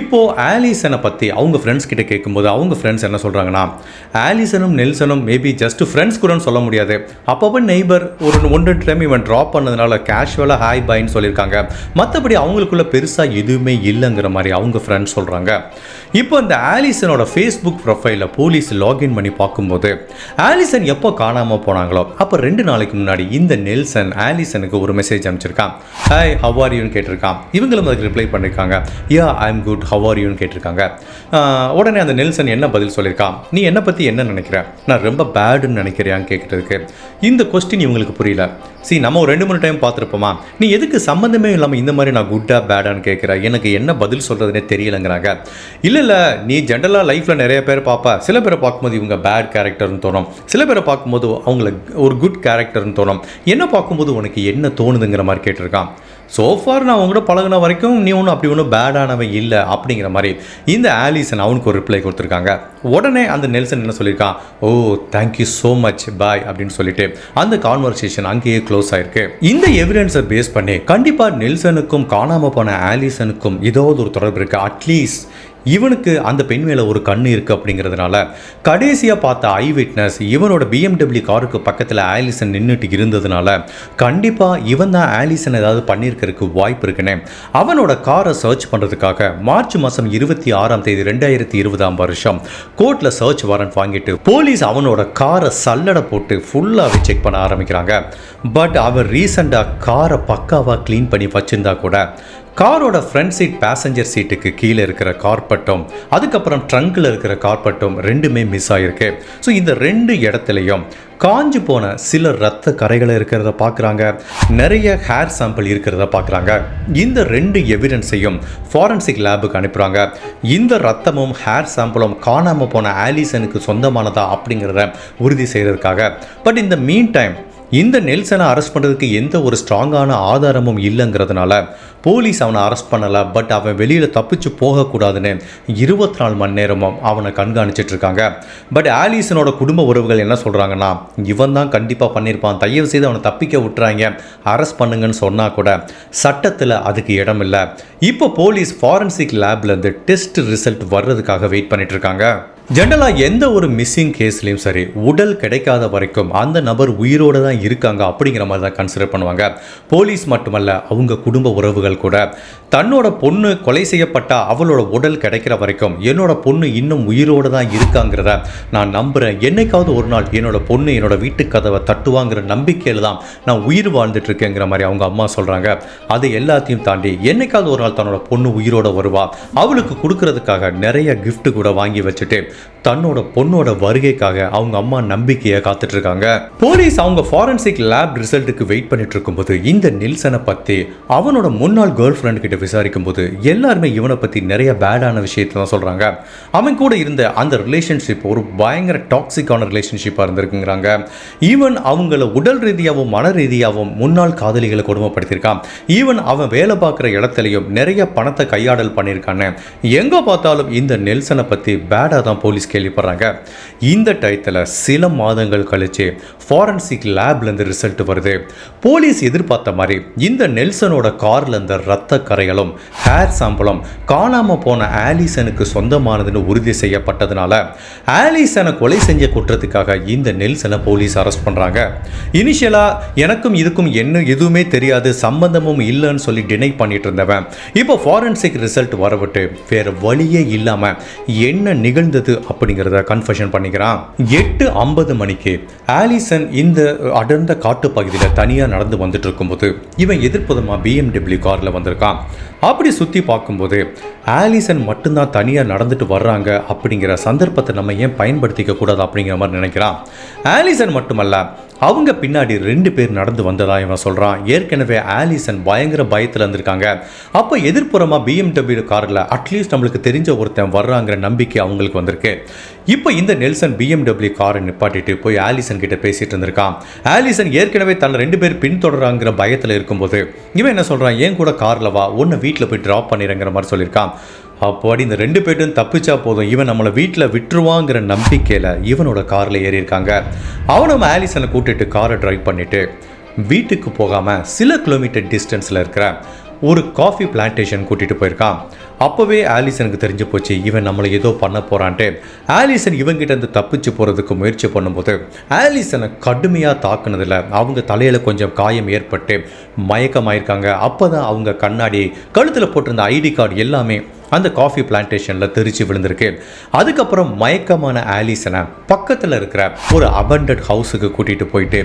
இப்போது ஆலிஸ் ஆலிசனை பற்றி அவங்க ஃப்ரெண்ட்ஸ் கிட்ட கேட்கும்போது அவங்க ஃப்ரெண்ட்ஸ் என்ன சொல்கிறாங்கன்னா ஆலிசனும் நெல்சனும் மேபி ஜஸ்ட் ஃப்ரெண்ட்ஸ் கூடன்னு சொல்ல முடியாது. அப்பப்போ நெய்பர் ஒரு ஒன்று டைம் இவன் ட்ராப் பண்ணதுனால கேஷுவலாக ஹாய் பாய்ன்னு சொல்லியிருக்காங்க. மற்றபடி அவங்களுக்குள்ள பெருசாக எதுவுமே இல்லைங்கிற மாதிரி அவங்க ஃப்ரெண்ட்ஸ் சொல்கிறாங்க இப்போ இந்த ஆலிசனோட ஃபேஸ்புக் ப்ரொஃபைலில் போலீஸ் லாகின் பண்ணி பார்க்கும்போது ஆலிசன் எப்போ காணாமல் போனாங்களோ அப்போ ரெண்டு நாளைக்கு முன்னாடி இந்த நெல்சன் ஆலிசனுக்கு ஒரு மெசேஜ் அனுப்பிச்சிருக்கான். ஹாய் ஹவ் ஆர் யூன்னு கேட்டிருக்கான். இவங்களும் அதுக்கு ரிப்ளை பண்ணியிருக்காங்க yeah I am good how are யூன்னு கேட்டிருக்காங்க. கேட்டிருக்காங்க உடனே அந்த நெல்சன் என்ன பதில் சொல்லியிருக்கான்? நீ என்னை பற்றி என்ன நினைக்கிற? நான் ரொம்ப பேடுன்னு நினைக்கிறியான்னு கேட்குறதுக்கு இந்த கொஸ்டின் இவங்களுக்கு புரியல. சி நம்ம ஒரு ரெண்டு மூணு டைம் பார்த்துருப்போமா? நீ எதுக்கு சம்மந்தமே இல்லாமல் இந்த மாதிரி நான் குட்டா பேடான்னு கேட்குற எனக்கு என்ன பதில் சொல்கிறதுனே தெரியலங்கிறாங்க. இல்லை இல்லை நீ ஜென்ரலாக லைஃப்பில் நிறைய பேர் பார்ப்ப. சில பேரை பார்க்கும்போது இவங்க பேட் கேரக்டர்னு தோணும். சில பேரை பார்க்கும்போது அவங்கள ஒரு குட் கேரக்டர்னு தோணும். என்ன பார்க்கும்போது உனக்கு என்ன தோணுதுங்கிற மாதிரி கேட்டிருக்கான். சோஃபார் நான் உங்கள்கிட்ட பழகுன வரைக்கும் நீ ஒன்றும் அப்படி ஒன்றும் பேடானவன் இல்லை அப்படிங்கிற மாதிரி இந்த ஆலிசன் அவனுக்கு ஒரு ரிப்ளை கொடுத்துருக்காங்க. உடனே அந்த நெல்சன் என்ன சொல்லியிருக்கான்? ஓ thank you so much bye அப்படின்னு சொல்லிட்டு அந்த கான்வர்சேஷன் அங்கேயே க்ளோஸ் ஆயிருக்கு. இந்த எவிடன்ஸை பேஸ் பண்ணி கண்டிப்பாக நெல்சனுக்கும் காணாமல் போன ஆலிசனுக்கும் ஏதாவது ஒரு தொடர்பு இருக்குது அட்லீஸ்ட் இவனுக்கு அந்த பெண் மேலே ஒரு கண் இருக்குது அப்படிங்கிறதுனால கடைசியாக பார்த்த ஐ விட்னஸ் இவனோட பிஎம்டபிள்யூ காருக்கு பக்கத்தில் ஆலிசன் நின்றுட்டு இருந்ததுனால கண்டிப்பாக இவன் தான் ஆலிசன் ஏதாவது பண்ணியிருக்கிறதுக்கு வாய்ப்பு இருக்குன்னு. அவனோட காரை சர்ச் பண்ணுறதுக்காக மார்ச் மாதம் இருபத்தி ஆறாம் தேதி ரெண்டாயிரத்தி இருபதாம் வருஷம் கோர்ட்டில் சர்ச் வாரண்ட் வாங்கிட்டு போலீஸ் அவனோட காரை சல்லடை போட்டு ஃபுல்லாகவே செக் பண்ண ஆரம்பிக்கிறாங்க. பட் அவர் ரீசெண்டாக காரை பக்காவாக க்ளீன் பண்ணி வச்சுருந்தா கூட காரோட ஃப்ரண்ட் சீட் பேசஞ்சர் சீட்டுக்கு கீழே இருக்கிற கார்பெட்டும் அதுக்கப்புறம் ட்ரங்கில் இருக்கிற கார்பெட்டும் ரெண்டுமே மிஸ் ஆகிருக்கு ஸோ இந்த ரெண்டு இடத்துலையும் காஞ்சு போன சில ரத்த கரைகளை இருக்கிறத பார்க்குறாங்க நிறைய ஹேர் சாம்பிள் இருக்கிறத பார்க்குறாங்க இந்த ரெண்டு எவிடன்ஸையும் ஃபாரன்சிக் லேபுக்கு அனுப்புகிறாங்க இந்த ரத்தமும் ஹேர் சாம்பிளும் காணாமல் போன ஆலிசனுக்கு சொந்தமானதா அப்படிங்கிறத உறுதி செய்கிறதுக்காக பட் இந்த மீன் டைம் இந்த நெல்சனை அரெஸ்ட் பண்ணுறதுக்கு எந்த ஒரு ஸ்ட்ராங்கான ஆதாரமும் இல்லைங்கிறதுனால போலீஸ் அவனை அரெஸ்ட் பண்ணலை பட் அவன் வெளியில் தப்பிச்சு போகக்கூடாதுன்னு இருபத்தி நாலு மணி நேரமும் அவனை கண்காணிச்சிட்டு இருக்காங்க. பட் ஆலிசனோட குடும்ப உறவுகள் என்ன சொல்கிறாங்கன்னா இவன் தான் கண்டிப்பாக பண்ணியிருப்பான் தயவு செய்து அவனை தப்பிக்க விட்டுறாங்க. அரெஸ்ட் பண்ணுங்கன்னு சொன்னால் கூட சட்டத்தில் அதுக்கு இடம் இல்லை. இப்போ போலீஸ் ஃபாரன்சிக் லேப்லேருந்து டெஸ்ட் ரிசல்ட் வர்றதுக்காக வெயிட் பண்ணிட்டு இருக்காங்க. ஜென்ரலாக எந்த ஒரு மிஸ்ஸிங் கேஸ்லையும் சரி உடல் கிடைக்காத வரைக்கும் அந்த நபர் உயிரோடு தான் இருக்காங்க அப்படிங்கிற மாதிரி தான் கன்சிடர் பண்ணுவாங்க. போலீஸ் மட்டுமல்ல அவங்க குடும்ப உறவுகள் கூட. தன்னோட பொண்ணு கொலை செய்யப்பட்டால் அவளோட உடல் கிடைக்கிற வரைக்கும் என்னோட பொண்ணு இன்னும் உயிரோடு தான் இருக்காங்கிறத நான் நம்புகிறேன் என்னைக்காவது ஒரு நாள் என்னோட பொண்ணு என்னோட வீட்டு கதவை தட்டுவாங்கிற நம்பிக்கையில் தான் நான் உயிர் வாழ்ந்துட்டு இருக்கேங்கிற மாதிரி அவங்க அம்மா சொல்கிறாங்க அது எல்லாத்தையும் தாண்டி என்னைக்காவது ஒரு நாள் தன்னோட பொண்ணு உயிரோடு வருவா. அவளுக்கு கொடுக்கறதுக்காக நிறைய கிஃப்ட்டு கூட வாங்கி வச்சுட்டு தன்னோட பொண்ணோட வருகைக்காக அவங்க அம்மா நம்பிக்கையை காத்துட்டு இருக்காங்க போலீஸ் அவங்க ஃபாரன்சிக் லேப் ரிசல்ட்டுக்கு வெயிட் பண்ணிட்டு இருக்கும்போது இந்த நில்சனை பத்தி அவனோட முன்னாள் கேர்ள் ஃப்ரெண்ட் கிட்ட விசாரிக்கும் போது எல்லாருமே இவனை பத்தி நிறைய பேடான விஷயத்தை தான் சொல்றாங்க. அவன் கூட இருந்த அந்த ரிலேஷன்ஷிப் ஒரு பயங்கர டாக்ஸிக்கான ரிலேஷன்ஷிப்பாக இருந்திருக்குங்கிறாங்க. ஈவன் அவங்கள உடல் ரீதியாகவும் மன ரீதியாகவும் முன்னாள் காதலிகளை கொடுமைப்படுத்தியிருக்கான். ஈவன் அவன் வேலை பார்க்குற இடத்துலையும் நிறைய பணத்தை கையாடல் பண்ணியிருக்கான்னு எங்கே பார்த்தாலும் இந்த நெல்சனை பற்றி பேடாக தான் போலீஸ் கேள்விப்படுறாங்க. இந்த டயத்தில் சில மாதங்கள் கழிச்சு ஃபாரன்சிக் லேப்லேருந்து ரிசல்ட் வருது. போலீஸ் எதிர்பார்த்த மாதிரி இந்த நெல்சனோட காரில் இருந்த ரத்த கரைகளும் ஹேர் சாம்பிளும் காணாமல் போன ஆலிசனுக்கு சொந்தமானதுன்னு உறுதி செய்யப்பட்டதுனால ஆலிசனை கொலை செஞ்ச குற்றத்துக்காக இந்த நெல்சனை போலீஸ் அரெஸ்ட் பண்ணுறாங்க இனிஷியலாக எனக்கும் இதுக்கும் என்ன எதுவுமே தெரியாது சம்பந்தமும் இல்லைன்னு சொல்லி டினை பண்ணிட்டு இருந்தவன். இப்போ ஃபாரன்சிக் ரிசல்ட் வரவிட்டு வேறு வழியே இல்லாமல் என்ன நிகழ்ந்தது அப்படிங்கிறத கன்ஃபஷன் பண்ணிக்கிறான். எட்டு ஐம்பது மணிக்கு ஆலிசன் இந்த அடர்ந்த காட்டு பகுதியில் தனியாக நடந்து வந்துட்டு இருக்கும்போது இவன் எதிர்ப்புதமாக பிஎம்டபிள்யூ காரில் வந்திருக்கான். அப்படி சுற்றி பார்க்கும்போது ஆலிசன் மட்டும்தான் தனியாக நடந்துட்டு வர்றாங்க அப்படிங்கிற சந்தர்ப்பத்தை நம்ம ஏன் பயன்படுத்திக்க கூடாது அப்படிங்கிற மாதிரி நினைக்கிறான். ஆலிசன் மட்டுமல்ல அவங்க பின்னாடி ரெண்டு பேர் நடந்து வந்ததா இவன் சொல்கிறான் ஏற்கனவே ஆலிசன் பயங்கர பயத்தில் இருந்திருக்காங்க. அப்போ எதிர்ப்புறமாக பிஎம்டபிள்யூ காரில் அட்லீஸ்ட் நம்மளுக்கு தெரிஞ்ச ஒருத்தன் வர்றாங்கிற நம்பிக்கை அவங்களுக்கு வந்திருக்கு. இப்போ இந்த நெல்சன் பிஎம்டபிள்யூ காரை நிப்பாட்டிட்டு போய் ஆலிசன் கிட்ட பேசிட்டு இருந்திருக்கான். ஆலிசன் ஏற்கனவே தன்னை ரெண்டு பேர் பின்தொடராங்கிற பயத்தில் இருக்கும்போது இவன் என்ன சொல்கிறான் ஏன் கூட காரில் வா ஒன்று வீட்டில் போய் ட்ராப் பண்ணிடுங்கிற மாதிரி சொல்லியிருக்கான். அப்படி இந்த ரெண்டு பேர்ட்டும் தப்பிச்சா போதும். இவன் நம்மளை வீட்டில் விட்டுருவாங்கிற நம்பிக்கையில் இவனோட காரில் ஏறியிருக்காங்க அவனும் ஆலிசனை கூட்டிட்டு காரை டிரைவ் பண்ணிட்டு வீட்டுக்கு போகாமல் சில கிலோமீட்டர் டிஸ்டன்ஸில் இருக்கிற ஒரு காஃபி பிளான்டேஷன் கூட்டிகிட்டு போயிருக்கான். அப்போவே ஆலிசனுக்கு தெரிஞ்சு போச்சு இவன் நம்மளை ஏதோ பண்ண போகிறான்ட்டு ஆலிசன் இவங்கிட்ட இருந்து தப்பிச்சு போகிறதுக்கு முயற்சி பண்ணும்போது ஆலிசனை கடுமையாக தாக்குனதில் அவங்க தலையில் கொஞ்சம் காயம் ஏற்பட்டு மயக்கமாயிருக்காங்க. அப்போ தான் அவங்க கண்ணாடி கழுத்தில் போட்டிருந்த ஐடி கார்டு எல்லாமே அந்த காஃபி பிளான்டேஷனில் தெரிச்சு விழுந்திருக்கு. அதுக்கப்புறம் மயக்கமான ஆலிசனை பக்கத்தில் இருக்கிற ஒரு அபண்டட் ஹவுஸுக்கு கூட்டிகிட்டு போயிட்டு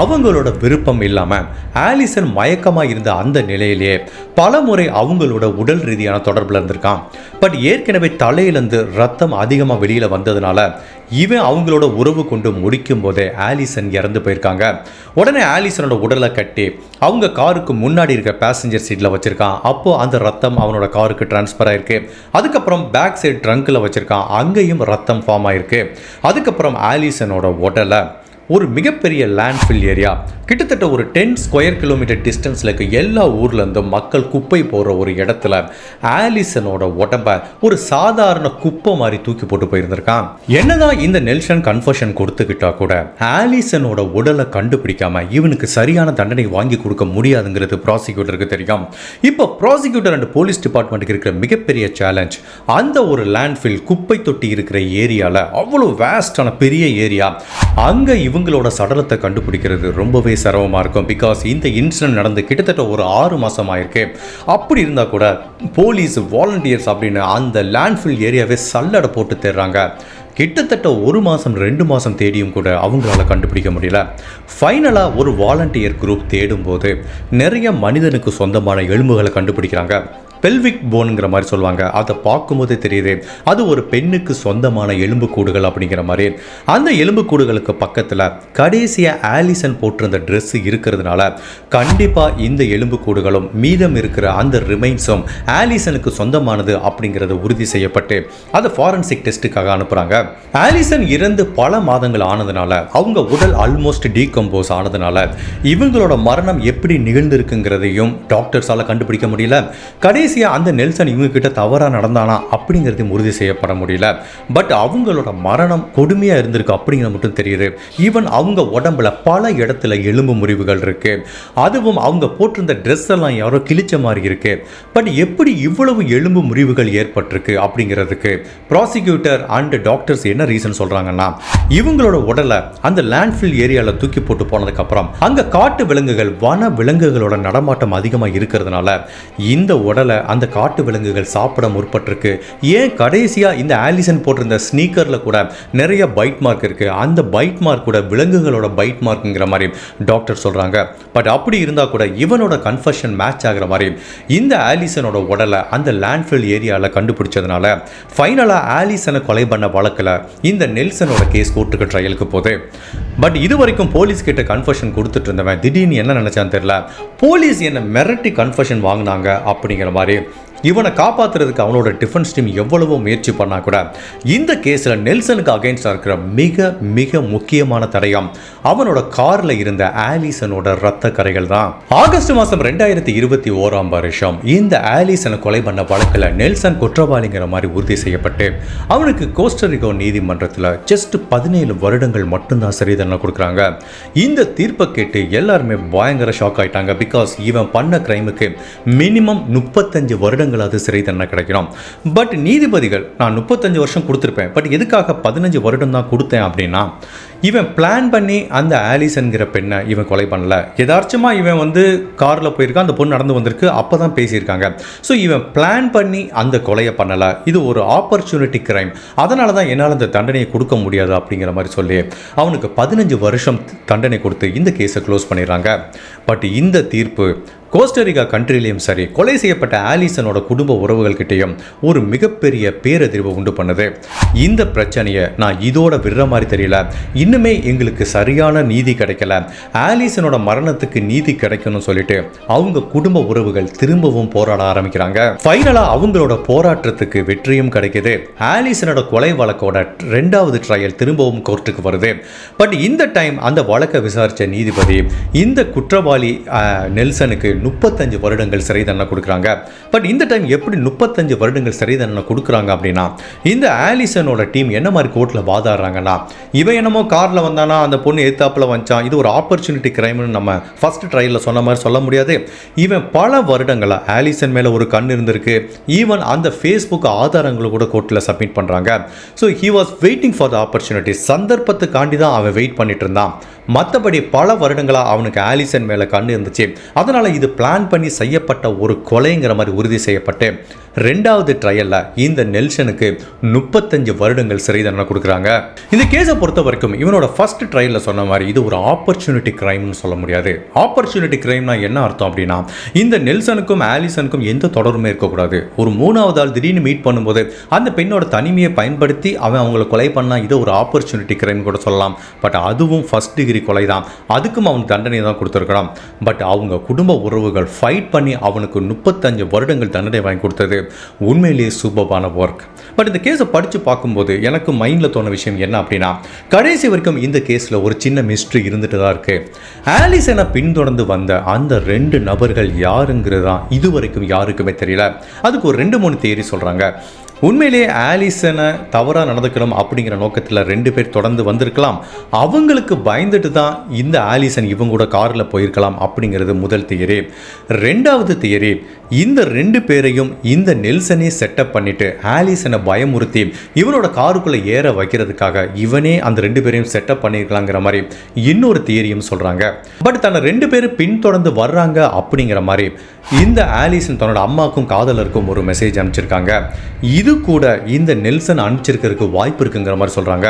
அவங்களோட விருப்பம் இல்லாமல் ஆலிசன் மயக்கமாக இருந்த அந்த நிலையிலேயே பல முறை அவங்களோட உடல் ரீதியான தொடர்பில் இருந்திருக்கான் பட் ஏற்கனவே தலையிலேருந்து ரத்தம் அதிகமாக வெளியில் வந்ததுனால இவன் அவங்களோட உறவு கொண்டு முடிக்கும் போதே ஆலிசன் இறந்து போயிருக்காங்க. உடனே ஆலிசனோட உடலை கட்டி அவங்க காருக்கு முன்னாடி இருக்க பேசஞ்சர் சீட்டில் வச்சுருக்கான். அப்போது அந்த ரத்தம் அவனோட காருக்கு டிரான்ஸ்ஃபர் ஆயிருக்கு. அதுக்கப்புறம் பேக் சைடு ட்ரங்க்கில் வச்சுருக்கான். அங்கேயும் ரத்தம் ஃபார்ம் ஆயிருக்கு. அதுக்கப்புறம் ஆலிசனோட உடலை ஒரு மிகப்பெரிய லேண்ட்ஃபில் ஏரியா கிட்டத்தட்ட ஒரு டென் ஸ்கொயர் கிலோமீட்டர் டிஸ்டன்ஸில் இருக்க எல்லா ஊர்லேருந்தும் மக்கள் குப்பை போகிற ஒரு இடத்துல ஆலிசனோட உடம்ப ஒரு சாதாரண குப்பை மாதிரி தூக்கி போட்டு போயிருந்திருக்கான். என்னதான் இந்த நெல்சன் கன்ஃபர்ஷன் கொடுத்துக்கிட்டா கூட ஆலிசனோட உடலை கண்டுபிடிக்காம இவனுக்கு சரியான தண்டனை வாங்கி கொடுக்க முடியாதுங்கிறது ப்ராசிக்யூட்டருக்கு தெரியும். இப்போ ப்ராசிக்யூட்டர் அண்ட் போலீஸ் டிபார்ட்மெண்ட்டுக்கு இருக்கிற மிகப்பெரிய சேலஞ்ச் அந்த ஒரு லேண்ட்ஃபில் குப்பை தொட்டி இருக்கிற ஏரியாவில் அவ்வளோ வேஸ்டான பெரிய ஏரியா அங்கே இவங்களோட சடலத்தை கண்டுபிடிக்கிறது ரொம்பவே சிரமமாக இருக்கும். பிகாஸ் இந்த இன்சிடென்ட் நடந்து கிட்டத்தட்ட ஒரு ஆறு மாதம் ஆயிருக்கு. அப்படி இருந்தால் கூட போலீஸ் வாலண்டியர்ஸ் அப்படின்னு அந்த லேண்ட்ஃபில் ஏரியாவே சல்லடை போட்டு தேடுறாங்க. கிட்டத்தட்ட ஒரு மாதம் ரெண்டு மாதம் தேடியும் கூட அவங்களால கண்டுபிடிக்க முடியல. ஃபைனலாக ஒரு வாலண்டியர் குரூப் தேடும்போது நிறைய மனிதனுக்கு சொந்தமான எலும்புகளை கண்டுபிடிக்கிறாங்க. பெல்விக் போனுங்கிற மாதிரி சொல்லுவாங்க. அதை பார்க்கும்போதே தெரியுது. அது ஒரு பெண்ணுக்கு சொந்தமான எலும்புக்கூடுகள் அப்படிங்கிற மாதிரி. அந்த எலும்புக்கூடுகளுக்கு பக்கத்தில் கடைசியாக ஆலிசன் போட்டிருந்த ட்ரெஸ் இருக்கிறதுனால கண்டிப்பாக இந்த எலும்புக்கூடுகளும் மீதம் இருக்கிற அந்த ரிமைன்ஸும் ஆலிசனுக்கு சொந்தமானது அப்படிங்கிறது உறுதி செய்யப்பட்டு அதை ஃபாரன்சிக் டெஸ்ட்டுக்காக அனுப்புகிறாங்க ஆலிசன் இறந்து பல மாதங்கள் ஆனதுனால அவங்க உடல் ஆல்மோஸ்ட் டீகம்போஸ் ஆனதுனால இவங்களோட மரணம் எப்படி நிகழ்ந்திருக்குங்கிறதையும் டாக்டர்ஸால் கண்டுபிடிக்க முடியல. கடைசியாக அந்த நெல்சன் இவங்க கிட்ட தவறாக நடந்தானா அப்படிங்கிறதையும் உறுதி செய்யப்பட முடியல. பட் அவங்களோட மரணம் கொடுமையாக இருந்திருக்கு அப்படிங்கிற மட்டும் தெரியுது. ஈவன் அவங்க உடம்புல பல இடத்துல எலும்பு முறிவுகள் இருக்கு. அதுவும் அவங்க போட்டிருந்த ட்ரெஸ் எல்லாம் யாரோ கிழிச்ச மாதிரி இருக்கு. பட் எப்படி இவ்வளவு எலும்பு முறிவுகள் ஏற்பட்டிருக்கு அப்படிங்கிறதுக்கு ப்ராசிக்யூட்டர் அண்ட் டாக்டர்ஸ் என்ன ரீசன் சொல்றாங்கன்னா இவங்களோட உடலை அந்த லேண்ட்ஃபில் ஏரியாவில் தூக்கி போட்டு போனதுக்கப்புறம் அங்கே காட்டு விலங்குகள் வன விலங்குகளோட நடமாட்டம் அதிகமாக இருக்கிறதுனால இந்த உடலை அந்த காட்டு விலங்குகள் சாப்பிட முற்பட்டிருக்கு. ஏன் கடைசியாக இந்த ஆலிசன் போட்டிருந்த ஸ்னீக்கரில் கூட நிறைய பைட் மார்க் இருக்குது அந்த பைட் மார்க் கூட விலங்குகளோட பைட் மார்க்குங்கிற மாதிரி டாக்டர் சொல்கிறாங்க பட் அப்படி இருந்தால் கூட இவனோட கன்ஃபஷன் மேட்ச் ஆகிற மாதிரி இந்த ஆலிசனோட உடலை அந்த லேண்ட்ஃபில் ஏரியாவில் கண்டுபிடிச்சதுனால ஃபைனலாக ஆலிசனை கொலை பண்ண வழக்கில் இந்த நெல்சனோட கேஸ் கோர்ட்டுக்கு ட்ரையலுக்கு போகுது. பட் இது வரைக்கும் போலீஸ் கிட்ட கன்ஃபஷன் கொடுத்துட்டு இருந்தவன் திடீர்னு என்ன நினச்சான்னு தெரியல. போலீஸ் என்ன மிரட்டி கன்ஃபஷன் வாங்கினாங்க அப்படிங்கிற மாதிரி കാര്യം இவனை காப்பாத்துறதுக்கு அவனோட டிஃபென்ஸ் டீம் எவ்வளவோ முயற்சி பண்ணா கூட இந்த கேஸில் நெல்சனுக்கு அகைன்ஸ்டாக இருக்கிற மிக மிக முக்கியமான தடயம். அவனோட காரில் இருந்த ஆலிசனோட ரத்த கரைகள் தான். ஆகஸ்ட் மாதம் ரெண்டாயிரத்தி இருபத்தி ஓராம் வருஷம் இந்த ஆலிசனை கொலை பண்ண வழக்கில் நெல்சன் குற்றவாளிங்கிற மாதிரி உறுதி செய்யப்பட்டு அவனுக்கு கோஸ்டரிகோ நீதிமன்றத்தில் ஜஸ்ட் பதினேழு வருடங்கள் மட்டும்தான் சரி தண்டனை கொடுக்குறாங்க. இந்த தீர்ப்பை கேட்டு எல்லாருமே பயங்கர ஷாக் ஆயிட்டாங்க பிகாஸ் இவன் பண்ண கிரைமுக்கு மினிமம் முப்பத்தஞ்சு வருடங்களாவது சிறை தண்டனை கிடைக்கணும் பட் நீதிபதிகள் நான் முப்பத்தஞ்சு வருஷம் கொடுத்துருப்பேன். பட் எதுக்காக பதினஞ்சு வருடம் தான் கொடுத்தேன் அப்படின்னா இவன் பிளான் பண்ணி அந்த ஆலிசன்கிற பெண்ணை இவன் கொலை பண்ணல. எதார்ச்சமாக இவன் வந்து காரில் போயிருக்கான் அந்த பொண்ணு நடந்து வந்திருக்கு அப்போ தான் பேசியிருக்காங்க. ஸோ இவன் பிளான் பண்ணி அந்த கொலையை பண்ணலை. இது ஒரு ஆப்பர்ச்சுனிட்டி கிரைம் அதனால தான் என்னால் அந்த தண்டனையை கொடுக்க முடியாது அப்படிங்கிற மாதிரி சொல்லி அவனுக்கு பதினஞ்சு வருஷம் தண்டனை கொடுத்து இந்த கேஸை க்ளோஸ் பண்ணிடுறாங்க. பட் இந்த தீர்ப்பு கோஸ்டரிகா கண்ட்ரிலையும் சரி கொலை செய்யப்பட்ட ஆலிசனோட குடும்ப உறவுகள்கிட்டையும் ஒரு மிகப்பெரிய பேரதிர்வை உண்டு பண்ணுது. இந்த பிரச்சனையை நான் இதோட விடுற மாதிரி தெரியல. இன்னுமே எங்களுக்கு சரியான நீதி கிடைக்கல. ஆலிசனோட மரணத்துக்கு நீதி கிடைக்கணும்னு சொல்லிட்டு அவங்க குடும்ப உறவுகள் திரும்பவும் போராட ஆரம்பிக்கிறாங்க. ஃபைனலா அவங்களோட போராட்டத்துக்கு வெற்றியும் கிடைக்குது. ஆலிசனோட கொலை வழக்கோட ரெண்டாவது ட்ரையல் திரும்பவும் கோர்ட்டுக்கு வருது. பட் இந்த டைம் அந்த வழக்கை விசாரிச்ச நீதிபதி இந்த குற்றவாளி நெல்சனுக்கு முப்பத்தஞ்சு வருடங்கள் சிறை தண்டனை கொடுக்குறாங்க. பட் இந்த டைம் எப்படி முப்பத்தஞ்சு வருடங்கள் சிறை தண்டனை கொடுக்குறாங்க அப்படின்னா இந்த ஆலிசனோட டீம் என்ன மாதிரி கோர்ட்டில் வாதாடுறாங்கன்னா இவன் என்னமோ காரில் வந்தானா அந்த பொண்ணு எத்தாப்பில் வந்துச்சான் இது ஒரு ஆப்பர்ச்சுனிட்டி கிரைம்னு நம்ம ஃபர்ஸ்ட் ட்ரையலில் சொன்ன மாதிரி சொல்ல முடியாது. இவன் பல வருடங்களாக ஆலிசன் மேலே ஒரு கண் இருந்திருக்கு. ஈவன் அந்த ஃபேஸ்புக் ஆதாரங்களை கூட கோர்ட்டில் சப்மிட் பண்ணுறாங்க so he was waiting for the opportunity சந்தர்ப்பத்துக்காண்டி தான் அவன் வெயிட் பண்ணிட்டு இருந்தான். மற்றபடி பல வருடங்களாக அவனுக்கு ஆலிசன் மேலே கண் இருந்துச்சு. அதனால் இது பிளான் பண்ணி செய்யப்பட்ட ஒரு கொலைங்கிற மாதிரி உறுதி செய்யப்பட்டு ரெண்டாவது ட்ரையலில் இந்த நெல்சனுக்கு முப்பத்தஞ்சு வருடங்கள் சிறை தண்டனை கொடுக்குறாங்க. இந்த கேஸை பொறுத்த வரைக்கும் இவனோட ஃபர்ஸ்ட் ட்ரையலில் சொன்ன மாதிரி இது ஒரு ஆப்பர்ச்சுனிட்டி கிரைம்னு சொல்ல முடியாது. ஆப்பர்ச்சுனிட்டி கிரைம்னா என்ன அர்த்தம் அப்படின்னா இந்த நெல்சனுக்கும் ஆலிசனுக்கும் எந்த தொடர்புமே இருக்கக்கூடாது. ஒரு மூணாவது ஆள் திடீர்னு மீட் பண்ணும்போது அந்த பெண்ணோட தனிமையை பயன்படுத்தி அவன் அவங்கள கொலை பண்ணால் இது ஒரு ஆப்பர்ச்சுனிட்டி கிரைம் கூட சொல்லலாம். பட் அதுவும் ஃபர்ஸ்ட் டிகிரி கொலை தான் அதுக்கும் அவனுக்கு தண்டனை தான் கொடுத்துருக்கலாம் பட் அவங்க குடும்ப உறவுகள் ஃபைட் பண்ணி அவனுக்கு முப்பத்தஞ்சு வருடங்கள் தண்டனை வாங்கி கொடுத்தது. உண்மையிலேயே சூப்பரான ஒர்க் பட் இந்த கேஸை படித்து பார்க்கும்போது எனக்கு மைண்டில் தோண விஷயம் என்ன அப்படின்னா கடைசி வரைக்கும் இந்த கேஸில் ஒரு சின்ன மிஸ்ட்ரி இருந்துட்டு தான் இருக்குது ஆலிஸ் என பின்தொடர்ந்து வந்த அந்த ரெண்டு நபர்கள் யாருங்கிறது தான் இது வரைக்கும் யாருக்குமே தெரியல. அதுக்கு ஒரு ரெண்டு மூணு தேரி சொல்கிறாங்க உண்மையிலேயே ஆலிசனை தவறாக நடந்துக்கணும் அப்படிங்கிற நோக்கத்தில் ரெண்டு பேர் தொடர்ந்து வந்திருக்கலாம். அவங்களுக்கு பயந்துட்டு தான் இந்த ஆலிசன் இவங்க கூட காரில் போயிருக்கலாம் அப்படிங்கிறது முதல் தியரி. ரெண்டாவது தியரி இந்த ரெண்டு பேரையும் இந்த நெல்சனே செட்டப் பண்ணிட்டு ஆலிசனை பயமுறுத்தி இவனோட காருக்குள்ளே ஏற வைக்கிறதுக்காக இவனே அந்த ரெண்டு பேரையும் செட்டப் பண்ணியிருக்கலாங்கிற மாதிரி இன்னொரு தியரியும் சொல்கிறாங்க பட் தன்னை ரெண்டு பேரும் பின்தொடர்ந்து வர்றாங்க அப்படிங்கிற மாதிரி இந்த ஆலிசன் தன்னோட அம்மாக்கும் காதலருக்கும் ஒரு மெசேஜ் அனுப்பிச்சிருக்காங்க. இது இது கூட இந்த நெல்சன் அனுப்பிச்சிருக்கிறதுக்கு வாய்ப்பு இருக்குங்கிற மாதிரி சொல்கிறாங்க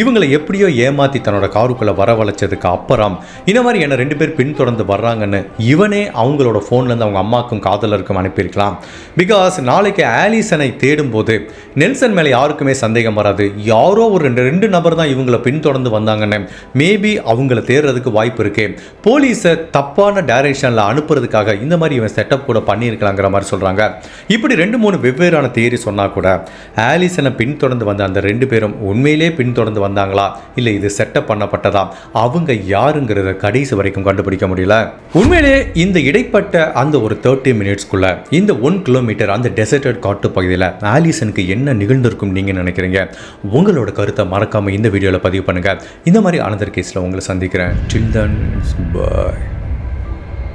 இவங்களை எப்படியோ ஏமாற்றி தன்னோட காருக்குள்ளே வரவழைச்சதுக்கு அப்புறம் இந்த மாதிரி என்னை ரெண்டு பேர் பின்தொடர்ந்து வர்றாங்கன்னு இவனே அவங்களோட ஃபோன்லேருந்து அவங்க அம்மாக்கும் காதலருக்கும் அனுப்பியிருக்கலாம். பிகாஸ் நாளைக்கு ஆலிசனை தேடும்போது நெல்சன் மேலே யாருக்குமே சந்தேகம் வராது. யாரோ ஒரு ரெண்டு ரெண்டு நபர் தான் இவங்களை பின்தொடர்ந்து வந்தாங்கன்னு மேபி அவங்கள தேடுறதுக்கு வாய்ப்பு இருக்கு. போலீஸை தப்பான டைரக்ஷனில் அனுப்புறதுக்காக இந்த மாதிரி இவன் செட்டப் கூட பண்ணியிருக்கலாங்கிற மாதிரி சொல்கிறாங்க இப்படி ரெண்டு மூணு வெவ்வேறான தியரி சொன்னால் கூட ஆலிசனை பின்தொடர்ந்து வந்த அந்த ரெண்டு பேரும் உண்மையிலே பின்தொடர்ந்து வந்தாங்களா? இல்லை இது செட்டப் பண்ணப்பட்டதா? அவங்க யாருங்கிறத கடைசி வரைக்கும் கண்டுபிடிக்க முடியல. உண்மையிலே இந்த இடைப்பட்ட அந்த ஒரு தேர்ட்டி மினிட்ஸ்க்குள்ள இந்த ஒன் கிலோமீட்டர் அந்த டெசர்டட் காட்டு பகுதியில் ஆலிசனுக்கு என்ன நிகழ்ந்திருக்கும் நீங்கள் நினைக்கிறீங்க? உங்களோட கருத்தை மறக்காமல் இந்த வீடியோவில் பதிவு பண்ணுங்கள் இந்த மாதிரி அனதர் கேஸில் உங்களை சந்திக்கிறேன். சில்தன் பாய்